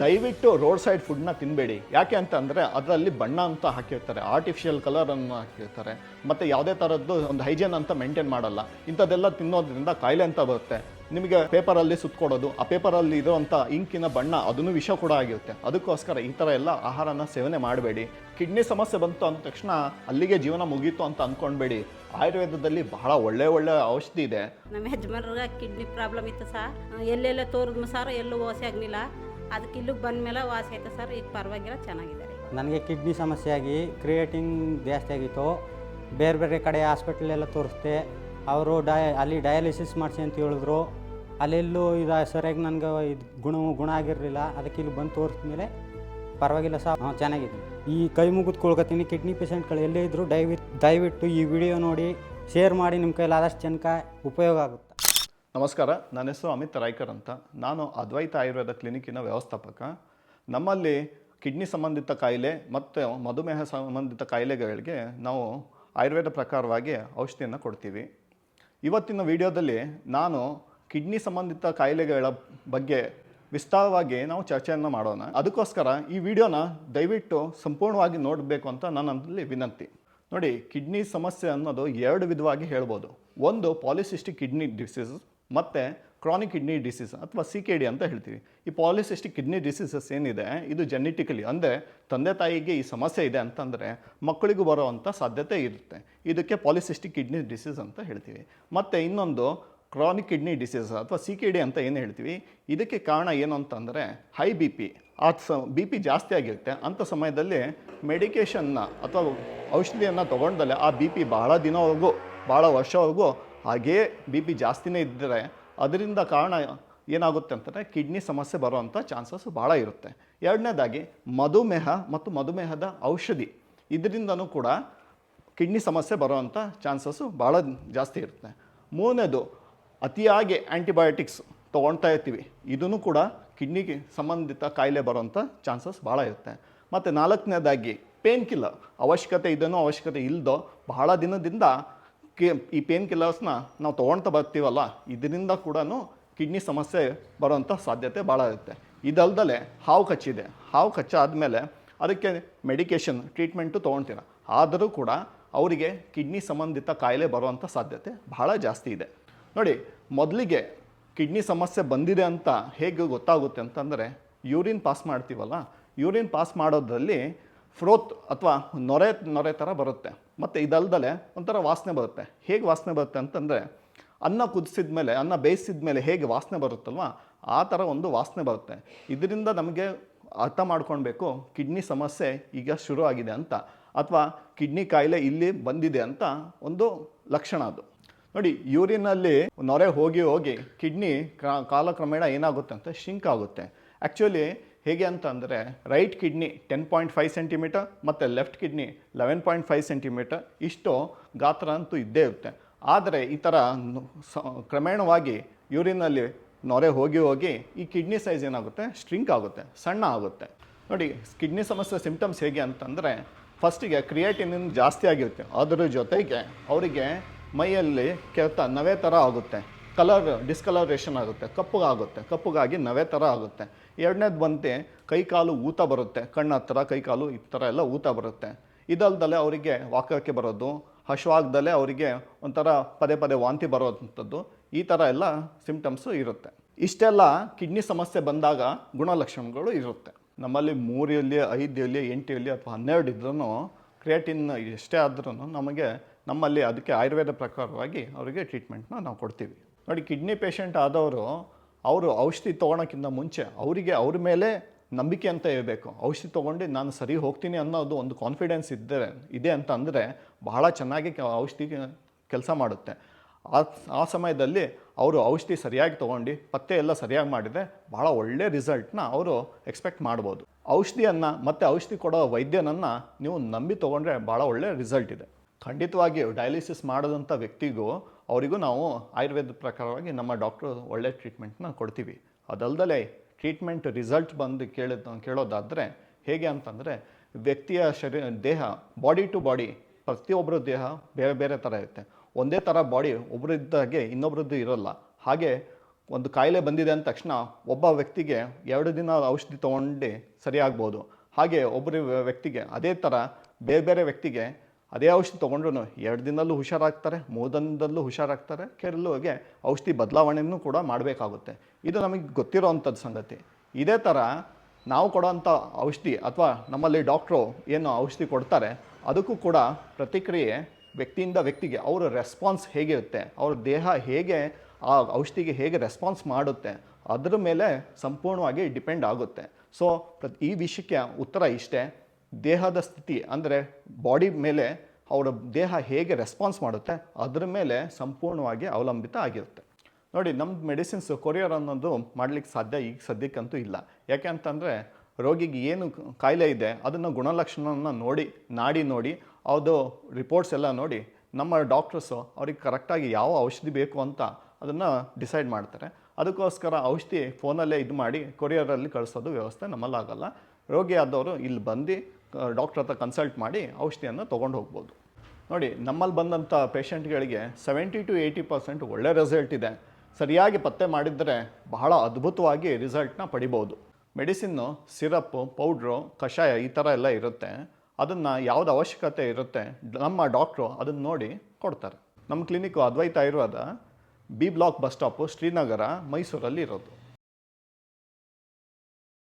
ದಯವಿಟ್ಟು road side ಫುಡ್ನ ತಿನ್ನಬೇಡಿ ಯಾಕೆ ಅಂತ ಅಂದರೆ ಅದರಲ್ಲಿ ಬಣ್ಣ ಅಂತ ಹಾಕಿರ್ತಾರೆ ಆರ್ಟಿಫಿಷಿಯಲ್ ಕಲರನ್ನು ಹಾಕಿರ್ತಾರೆ. ಮತ್ತು ಯಾವುದೇ ಥರದ್ದು ಒಂದು ಹೈಜೀನ್ ಅಂತ ಮೇಂಟೈನ್ ಮಾಡಲ್ಲ. ಇಂಥದ್ದೆಲ್ಲ ತಿನ್ನೋದ್ರಿಂದ ಕಾಯಿಲೆ ಅಂತ ಬರುತ್ತೆ. ನಿಮಗೆ ಪೇಪರಲ್ಲಿ ಸುತ್ತಕೊಡೋದು ಆ ಪೇಪರಲ್ಲಿ ಇರೋವಂಥ ಇಂಕಿನ ಬಣ್ಣ ಅದನ್ನು ವಿಷ ಕೂಡ ಆಗಿರುತ್ತೆ. ಅದಕ್ಕೋಸ್ಕರ ಈ ಥರ ಎಲ್ಲ ಆಹಾರನ ಸೇವನೆ ಮಾಡಬೇಡಿ. ಕಿಡ್ನಿ ಸಮಸ್ಯೆ ಬಂತು ಅಂದ ತಕ್ಷಣ ಅಲ್ಲಿಗೆ ಜೀವನ ಮುಗೀತು ಅಂತ ಅಂದ್ಕೊಂಡ್ಬೇಡಿ ಆಯುರ್ವೇದದಲ್ಲಿ ಬಹಳ ಒಳ್ಳೆ ಒಳ್ಳೆ ಔಷಧಿ ಇದೆ. ನಮ್ಮ ಯಜಮಾನ್ರಿಗೆ ಕಿಡ್ನಿ ಪ್ರಾಬ್ಲಮ್ ಇತ್ತು ಸರ್ ಎಲ್ಲೆಲ್ಲ ತೋರಿದ್ಮ ಸಾರ, ಎಲ್ಲೂ ವಾಸಿ ಆಗಲಿಲ್ಲ. ಅದಕ್ಕೆ ಇಲ್ಲಿಗೆ ಬಂದ ಮೇಲೆ ವಾಸಿ ಆಯ್ತು ಸರ್? ಈಗ ಪರವಾಗಿಲ್ಲ, ಚೆನ್ನಾಗಿದ್ದಾರೆ. ನನಗೆ ಕಿಡ್ನಿ ಸಮಸ್ಯೆ ಆಗಿ ಕ್ರಿಯೇಟಿಂಗ್ ಜಾಸ್ತಿ ಆಗಿತ್ತು. ಬೇರೆ ಬೇರೆ ಕಡೆ ಹಾಸ್ಪಿಟ್ಲೆಲ್ಲ ತೋರಿಸ್ದೆ. ಅವರು ಡಯ ಅಲ್ಲಿ ಡಯಾಲಿಸಿಸ್ ಮಾಡಿಸಿ ಅಂತ ಹೇಳಿದ್ರು. ಅಲ್ಲೆಲ್ಲೂ ಇದು ಸರಿಯಾಗಿ ನನಗೆ ಇದು ಗುಣ ಗುಣ ಆಗಿರಲಿಲ್ಲ. ಅದಕ್ಕೆ ಇಲ್ಲಿ ಬಂದು ತೋರಿಸ್ಮೇಲೆ ಪರವಾಗಿಲ್ಲ ಸರ್. ಹಾಂ, ಚೆನ್ನಾಗಿದೆ. ಈ ಕೈ ಮುಗಿದು ಕೊಳ್ಕೊತೀನಿ. ಕಿಡ್ನಿ ಪೇಷಂಟ್ಗಳು ಎಲ್ಲೇ ಇದ್ದರೂ ದಯವಿಟ್ಟು ದಯವಿಟ್ಟು ಈ ವಿಡಿಯೋ ನೋಡಿ, ಶೇರ್ ಮಾಡಿ, ನಿಮ್ಮ ಕೈಲಾದಷ್ಟು ಜನಕ ಉಪಯೋಗ ಆಗುತ್ತೆ. ನಮಸ್ಕಾರ, ನನ್ನ ಹೆಸರು ಅಮಿತ್ ರಾಯ್ಕರ್ ಅಂತ. ನಾನು ಅದ್ವೈತ ಆಯುರ್ವೇದ ಕ್ಲಿನಿಕ್ಕಿನ ವ್ಯವಸ್ಥಾಪಕ. ನಮ್ಮಲ್ಲಿ ಕಿಡ್ನಿ ಸಂಬಂಧಿತ ಕಾಯಿಲೆ ಮತ್ತು ಮಧುಮೇಹ ಸಂಬಂಧಿತ ಕಾಯಿಲೆಗಳಿಗೆ ನಾವು ಆಯುರ್ವೇದ ಪ್ರಕಾರವಾಗಿ ಔಷಧಿಯನ್ನು ಕೊಡ್ತೀವಿ. ಇವತ್ತಿನ ವಿಡಿಯೋದಲ್ಲಿ ನಾನು ಕಿಡ್ನಿ ಸಂಬಂಧಿತ ಕಾಯಿಲೆಗಳ ಬಗ್ಗೆ ವಿಸ್ತಾರವಾಗಿ ನಾವು ಚರ್ಚೆಯನ್ನು ಮಾಡೋಣ. ಅದಕ್ಕೋಸ್ಕರ ಈ ವಿಡಿಯೋನ ದಯವಿಟ್ಟು ಸಂಪೂರ್ಣವಾಗಿ ನೋಡಬೇಕು ಅಂತ ನನ್ನಲ್ಲಿ ವಿನಂತಿ. ನೋಡಿ, ಕಿಡ್ನಿ ಸಮಸ್ಯೆ ಅನ್ನೋದು ಎರಡು ವಿಧವಾಗಿ ಹೇಳ್ಬೋದು. ಒಂದು ಪಾಲಿಸಿಸ್ಟಿಕ್ ಕಿಡ್ನಿ ಡಿಸೀಸ್ ಮತ್ತು ಕ್ರಾನಿಕ್ ಕಿಡ್ನಿ ಡಿಸೀಸ್ ಅಥವಾ ಸಿ ಕೆ ಡಿ ಅಂತ ಹೇಳ್ತೀವಿ. ಈ ಪಾಲಿಸಿಸ್ಟಿಕ್ ಕಿಡ್ನಿ ಡಿಸೀಸಸ್ ಏನಿದೆ, ಇದು ಜೆನೆಟಿಕಲಿ ಅಂದರೆ ತಂದೆ ತಾಯಿಗೆ ಈ ಸಮಸ್ಯೆ ಇದೆ ಅಂತಂದರೆ ಮಕ್ಕಳಿಗೂ ಬರೋವಂಥ ಸಾಧ್ಯತೆ ಇರುತ್ತೆ. ಇದಕ್ಕೆ ಪಾಲಿಸಿಸ್ಟಿಕ್ ಕಿಡ್ನಿ ಡಿಸೀಸ್ ಅಂತ ಹೇಳ್ತೀವಿ. ಮತ್ತು ಇನ್ನೊಂದು ಕ್ರಾನಿಕ್ ಕಿಡ್ನಿ ಡಿಸೀಸ್ ಅಥವಾ ಸಿ ಕೆ ಡಿ ಅಂತ ಏನು ಹೇಳ್ತೀವಿ? ಇದಕ್ಕೆ ಕಾರಣ ಏನು ಅಂತಂದರೆ ಹೈ ಬಿ ಪಿ ಆ ಸ ಬಿ ಪಿ ಜಾಸ್ತಿ ಆಗಿರುತ್ತೆ. ಅಂಥ ಸಮಯದಲ್ಲಿ ಮೆಡಿಕೇಷನ್ನ ಅಥವಾ ಔಷಧಿಯನ್ನು ತೊಗೊಂಡಲ್ಲೇ ಆ ಬಿ ಪಿ ಬಹಳ ದಿನವರೆಗೂ ಭಾಳ ವರ್ಷವರೆಗೂ ಹಾಗೇ ಬಿ ಪಿ ಜಾಸ್ತಿನೇ ಇದ್ದರೆ ಅದರಿಂದ ಕಾರಣ ಏನಾಗುತ್ತೆ ಅಂತಂದರೆ ಕಿಡ್ನಿ ಸಮಸ್ಯೆ ಬರುವಂಥ ಚಾನ್ಸಸ್ ಭಾಳ ಇರುತ್ತೆ. ಎರಡನೇದಾಗಿ ಮಧುಮೇಹ ಮತ್ತು ಮಧುಮೇಹದ ಔಷಧಿ ಇದರಿಂದನೂ ಕೂಡ ಕಿಡ್ನಿ ಸಮಸ್ಯೆ ಬರುವಂಥ ಚಾನ್ಸಸ್ಸು ಭಾಳ ಜಾಸ್ತಿ ಇರುತ್ತೆ. ಮೂರನೇದು ಅತಿಯಾಗಿ ಆ್ಯಂಟಿಬಯೋಟಿಕ್ಸ್ ತೊಗೊಳ್ತಾ ಇರ್ತೀವಿ. ಇದೂ ಕೂಡ ಕಿಡ್ನಿಗೆ ಸಂಬಂಧಿತ ಕಾಯಿಲೆ ಬರುವಂಥ ಚಾನ್ಸಸ್ ಭಾಳ ಇರುತ್ತೆ. ಮತ್ತು ನಾಲ್ಕನೇದಾಗಿ ಪೇನ್ ಕಿಲ್ಲರ್ ಅವಶ್ಯಕತೆ ಇದನ್ನು ಅವಶ್ಯಕತೆ ಇಲ್ಲದೋ ಬಹಳ ದಿನದಿಂದ ಕಿ, ಈ ಪೇನ್ ಕಿಲ್ಲರ್ಸ್ನ ನಾವು ತೊಗೊಳ್ತಾ ಬರ್ತೀವಲ್ಲ, ಇದರಿಂದ ಕೂಡ ಕಿಡ್ನಿ ಸಮಸ್ಯೆ ಬರುವಂಥ ಸಾಧ್ಯತೆ ಭಾಳ ಇರುತ್ತೆ. ಇದಲ್ದಲೆ ಹಾವು ಕಚ್ಚಿದೆ. ಹಾವು ಕಚ್ಚಾದಮೇಲೆ ಅದಕ್ಕೆ ಮೆಡಿಕೇಷನ್ ಟ್ರೀಟ್ಮೆಂಟು ತೊಗೊಳ್ತೀರ ಆದರೂ ಕೂಡ ಅವರಿಗೆ ಕಿಡ್ನಿ ಸಂಬಂಧಿತ ಕಾಯಿಲೆ ಬರುವಂಥ ಸಾಧ್ಯತೆ ಬಹಳ ಜಾಸ್ತಿ ಇದೆ. ನೋಡಿ, ಮೊದಲಿಗೆ ಕಿಡ್ನಿ ಸಮಸ್ಯೆ ಬಂದಿದೆ ಅಂತ ಹೇಗೆ ಗೊತ್ತಾಗುತ್ತೆ ಅಂತಂದರೆ ಯೂರಿನ್ ಪಾಸ್ ಮಾಡ್ತೀವಲ್ಲ ಯೂರಿನ್ ಪಾಸ್ ಮಾಡೋದ್ರಲ್ಲಿ ಫ್ರೋತ್ ಅಥವಾ ನೊರೆ ನೊರೆ ಥರ ಬರುತ್ತೆ. ಮತ್ತು ಇದಲ್ದಲೆ ಒಂಥರ ವಾಸನೆ ಬರುತ್ತೆ. ಹೇಗೆ ವಾಸನೆ ಬರುತ್ತೆ ಅಂತಂದರೆ, ಅನ್ನ ಕುದಿಸಿದ ಮೇಲೆ, ಅನ್ನ ಬೇಯಿಸಿದ ಮೇಲೆ ಹೇಗೆ ವಾಸನೆ ಬರುತ್ತಲ್ವ, ಆ ಥರ ಒಂದು ವಾಸನೆ ಬರುತ್ತೆ. ಇದರಿಂದ ನಮಗೆ ಅರ್ಥ ಮಾಡ್ಕೊಳ್ಬೇಕು, ಕಿಡ್ನಿ ಸಮಸ್ಯೆ ಈಗ ಶುರು ಆಗಿದೆ ಅಂತ, ಅಥವಾ ಕಿಡ್ನಿ ಕಾಯಿಲೆ ಇಲ್ಲಿ ಬಂದಿದೆ ಅಂತ ಒಂದು ಲಕ್ಷಣ ಅದು. ನೋಡಿ, ಯೂರಿನಲ್ಲಿ ನೊರೆ ಹೋಗಿ ಹೋಗಿ ಕಿಡ್ನಿ ಕಾಲಕ್ರಮೇಣ ಏನಾಗುತ್ತೆ ಅಂತ, ಶಿಂಕ್ ಆಗುತ್ತೆ. ಆ್ಯಕ್ಚುಲಿ ಹೇಗೆ ಅಂತ ಅಂದರೆ right kidney ten point five centimetre ಮತ್ತು left kidney eleven point five centimetre ಇಷ್ಟು ಗಾತ್ರ ಅಂತೂ ಇದ್ದೇ ಇರುತ್ತೆ. ಆದರೆ ಈ ಥರ ಕ್ರಮೇಣವಾಗಿ ಯೂರಿನಲ್ಲಿ ನೊರೆ ಹೋಗಿ ಹೋಗಿ ಈ ಕಿಡ್ನಿ ಸೈಜ್ ಏನಾಗುತ್ತೆ? ಸ್ಟ್ರಿಂಕ್ ಆಗುತ್ತೆ, ಸಣ್ಣ ಆಗುತ್ತೆ. ನೋಡಿ ಕಿಡ್ನಿ ಸಮಸ್ಯೆ ಸಿಂಪ್ಟಮ್ಸ್ ಹೇಗೆ ಅಂತಂದರೆ ಫಸ್ಟಿಗೆ ಕ್ರಿಯೇಟಿನ್ ಜಾಸ್ತಿ ಆಗಿರುತ್ತೆ. ಅದರ ಜೊತೆಗೆ ಅವರಿಗೆ ಮೈಯಲ್ಲಿ ಕೆತ್ತ ನವೆ ಥರ ಆಗುತ್ತೆ. ಕಲರ್ ಡಿಸ್ಕಲರೇಷನ್ ಆಗುತ್ತೆ, ಕಪ್ಪುಗಾಗುತ್ತೆ, ಕಪ್ಪುಗಾಗಿ ನವೆ ಥರ ಆಗುತ್ತೆ. ಎರಡನೇದು ಬಂತೆ, ಕೈಕಾಲು ಊತ ಬರುತ್ತೆ, ಕಣ್ಣು ಹತ್ತಿರ ಕೈಕಾಲು ಈ ಥರ ಎಲ್ಲ ಊತ ಬರುತ್ತೆ. ಇದಲ್ದಲೆ ಅವರಿಗೆ ವಾಕಕ್ಕೆ ಬರೋದು, ಹಶ್ವಾಗ್ದಲೇ ಅವರಿಗೆ ಒಂಥರ ಪದೇ ಪದೇ ವಾಂತಿ ಬರೋವಂಥದ್ದು, ಈ ಥರ ಎಲ್ಲ ಸಿಂಪ್ಟಮ್ಸು ಇರುತ್ತೆ. ಇಷ್ಟೆಲ್ಲ ಕಿಡ್ನಿ ಸಮಸ್ಯೆ ಬಂದಾಗ ಗುಣಲಕ್ಷಣಗಳು ಇರುತ್ತೆ. ನಮ್ಮಲ್ಲಿ ಮೂರಲ್ಲಿ ಎಂಟು ಎಂಟಲ್ಲಿ ಅಥವಾ ಹನ್ನೆರಡು ಇದ್ರೂ ಕ್ರಿಯೇಟಿನ್ ಎಷ್ಟೇ ಆದ್ರೂ ನಮಗೆ ನಮ್ಮಲ್ಲಿ ಅದಕ್ಕೆ ಆಯುರ್ವೇದ ಪ್ರಕಾರವಾಗಿ ಅವರಿಗೆ ಟ್ರೀಟ್ಮೆಂಟ್ನ ನಾವು ಕೊಡ್ತೀವಿ. ನೋಡಿ, ಕಿಡ್ನಿ ಪೇಷಂಟ್ ಆದವರು ಅವರು ಔಷಧಿ ತೊಗೊಳಕ್ಕಿಂತ ಮುಂಚೆ ಅವರಿಗೆ ಅವ್ರ ಮೇಲೆ ನಂಬಿಕೆ ಅಂತ ಇರಬೇಕು. ಔಷಧಿ ತೊಗೊಂಡು ನಾನು ಸರಿ ಹೋಗ್ತೀನಿ ಅನ್ನೋದು ಒಂದು ಕಾನ್ಫಿಡೆನ್ಸ್ ಇದ್ದರೆ, ಇದೆ ಅಂತ ಅಂದರೆ ಬಹಳ ಚೆನ್ನಾಗಿ ಔಷಧಿ ಕೆಲಸ ಮಾಡುತ್ತೆ. ಆ ಆ ಸಮಯದಲ್ಲಿ ಅವರು ಔಷಧಿ ಸರಿಯಾಗಿ ತೊಗೊಂಡು ಪತ್ತೆ ಎಲ್ಲ ಸರಿಯಾಗಿ ಮಾಡಿದರೆ ಭಾಳ ಒಳ್ಳೆ ರಿಸಲ್ಟ್ನ ಅವರು ಎಕ್ಸ್ಪೆಕ್ಟ್ ಮಾಡ್ಬೋದು. ಔಷಧಿಯನ್ನು ಮತ್ತು ಔಷಧಿ ಕೊಡೋ ವೈದ್ಯನನ್ನು ನೀವು ನಂಬಿ ತೊಗೊಂಡ್ರೆ ಭಾಳ ಒಳ್ಳೆ ರಿಸಲ್ಟ್ ಇದೆ. ಖಂಡಿತವಾಗಿಯೂ ಡಯಾಲಿಸಿಸ್ ಮಾಡಿದಂಥ ವ್ಯಕ್ತಿಗೂ ಅವರಿಗೂ ನಾವು ಆಯುರ್ವೇದ ಪ್ರಕಾರವಾಗಿ ನಮ್ಮ ಡಾಕ್ಟ್ರು ಒಳ್ಳೆ ಟ್ರೀಟ್ಮೆಂಟ್ನ ಕೊಡ್ತೀವಿ. ಅದಲ್ದಲೇ ಟ್ರೀಟ್ಮೆಂಟ್ ರಿಸಲ್ಟ್ ಬಂದು ಕೇಳಿದ ಕೇಳೋದಾದರೆ ಹೇಗೆ ಅಂತಂದರೆ ವ್ಯಕ್ತಿಯ ಶರೀರ ದೇಹ ಬಾಡಿ ಟು ಬಾಡಿ ಪ್ರತಿಯೊಬ್ಬರ ದೇಹ ಬೇರೆ ಬೇರೆ ಥರ ಇರುತ್ತೆ. ಒಂದೇ ಥರ ಬಾಡಿ ಒಬ್ಬರಿದ್ದಾಗೆ ಇನ್ನೊಬ್ಬರದ್ದು ಇರೋಲ್ಲ. ಹಾಗೆ ಒಂದು ಕಾಯಿಲೆ ಬಂದಿದೆ ಅಂದ ತಕ್ಷಣ ಒಬ್ಬ ವ್ಯಕ್ತಿಗೆ ಎರಡು ದಿನ ಔಷಧಿ ತೊಗೊಂಡು ಸರಿಯಾಗ್ಬೋದು. ಹಾಗೆ ಒಬ್ಬರು ವ್ಯಕ್ತಿಗೆ ಅದೇ ಥರ ಬೇರೆ ಬೇರೆ ವ್ಯಕ್ತಿಗೆ ಅದೇ ಔಷಧಿ ತೊಗೊಂಡ್ರು ಎರಡು ದಿನದಲ್ಲೂ ಹುಷಾರಾಗ್ತಾರೆ, ಮೂರು ದಿನದಲ್ಲೂ ಹುಷಾರಾಗ್ತಾರೆ. ಕೆಲವಿಗೆ ಔಷಧಿ ಬದಲಾವಣೆನೂ ಕೂಡ ಮಾಡಬೇಕಾಗುತ್ತೆ. ಇದು ನಮಗೆ ಗೊತ್ತಿರೋವಂಥದ್ದು ಸಂಗತಿ. ಇದೇ ಥರ ನಾವು ಕೊಡೋವಂಥ ಔಷಧಿ ಅಥವಾ ನಮ್ಮಲ್ಲಿ ಡಾಕ್ಟ್ರು ಏನು ಔಷಧಿ ಕೊಡ್ತಾರೆ, ಅದಕ್ಕೂ ಕೂಡ ಪ್ರತಿಕ್ರಿಯೆ ವ್ಯಕ್ತಿಯಿಂದ ವ್ಯಕ್ತಿಗೆ, ಅವರ ರೆಸ್ಪಾನ್ಸ್ ಹೇಗಿರುತ್ತೆ, ಅವ್ರ ದೇಹ ಹೇಗೆ, ಆ ಔಷಧಿಗೆ ಹೇಗೆ ರೆಸ್ಪಾನ್ಸ್ ಮಾಡುತ್ತೆ, ಅದರ ಮೇಲೆ ಸಂಪೂರ್ಣವಾಗಿ ಡಿಪೆಂಡ್ ಆಗುತ್ತೆ. ಸೊ ಈ ವಿಷಯಕ್ಕೆ ಉತ್ತರ ಇಷ್ಟೇ. ದೇಹದ ಸ್ಥಿತಿ, ಅಂದರೆ ಬಾಡಿ ಮೇಲೆ ಅವರ ದೇಹ ಹೇಗೆ ರೆಸ್ಪಾನ್ಸ್ ಮಾಡುತ್ತೆ, ಅದರ ಮೇಲೆ ಸಂಪೂರ್ಣವಾಗಿ ಅವಲಂಬಿತ ಆಗಿರುತ್ತೆ. ನೋಡಿ ನಮ್ಮ ಮೆಡಿಸಿನ್ಸ್ ಕೊರಿಯರ್ ಅನ್ನೋದು ಮಾಡಲಿಕ್ಕೆ ಸಾಧ್ಯ ಈಗ ಸದ್ಯಕ್ಕಂತೂ ಇಲ್ಲ. ಯಾಕೆ ಅಂತಂದರೆ ರೋಗಿಗೆ ಏನು ಕಾಯಿಲೆ ಇದೆ, ಅದನ್ನು ಗುಣಲಕ್ಷಣವನ್ನು ನೋಡಿ, ನಾಡಿ ನೋಡಿ ಅದು ರಿಪೋರ್ಟ್ಸ್ ಎಲ್ಲ ನೋಡಿ, ನಮ್ಮ ಡಾಕ್ಟರ್ಸು ಅವ್ರಿಗೆ ಕರೆಕ್ಟಾಗಿ ಯಾವ ಔಷಧಿ ಬೇಕು ಅಂತ ಅದನ್ನು ಡಿಸೈಡ್ ಮಾಡ್ತಾರೆ. ಅದಕ್ಕೋಸ್ಕರ ಔಷಧಿ ಫೋನಲ್ಲೇ ಇದು ಮಾಡಿ ಕೊರಿಯರಲ್ಲಿ ಕಳಿಸೋದು ವ್ಯವಸ್ಥೆ ನಮ್ಮಲ್ಲಾಗಲ್ಲ. ರೋಗಿ ಆದವರು ಇಲ್ಲಿ ಬಂದು ಡಾಕ್ಟ್ರ್ ಹತ್ರ ಕನ್ಸಲ್ಟ್ ಮಾಡಿ ಔಷಧಿಯನ್ನು ತೊಗೊಂಡು ಹೋಗ್ಬೋದು. ನೋಡಿ, ನಮ್ಮಲ್ಲಿ ಬಂದಂಥ ಪೇಷಂಟ್ಗಳಿಗೆ ಸೆವೆಂಟಿ ಟು ಏಯ್ಟಿ ಪರ್ಸೆಂಟ್ ಒಳ್ಳೆ ರಿಸಲ್ಟ್ ಇದೆ. ಸರಿಯಾಗಿ ಪತ್ತೆ ಮಾಡಿದರೆ ಬಹಳ ಅದ್ಭುತವಾಗಿ ರಿಸಲ್ಟ್ನ ಪಡಿಬೋದು. ಮೆಡಿಸಿನ್ನು ಸಿರಪ್ಪು ಪೌಡ್ರು ಕಷಾಯ ಈ ಥರ ಎಲ್ಲ ಇರುತ್ತೆ. ಅದನ್ನು ಯಾವ್ದು ಅವಶ್ಯಕತೆ ಇರುತ್ತೆ, ನಮ್ಮ ಡಾಕ್ಟ್ರು ಅದನ್ನು ನೋಡಿ ಕೊಡ್ತಾರೆ. ನಮ್ಮ clinic Advaita Ayurveda B block bus stop Srinagar, ಮೈಸೂರಲ್ಲಿ ಇರೋದು.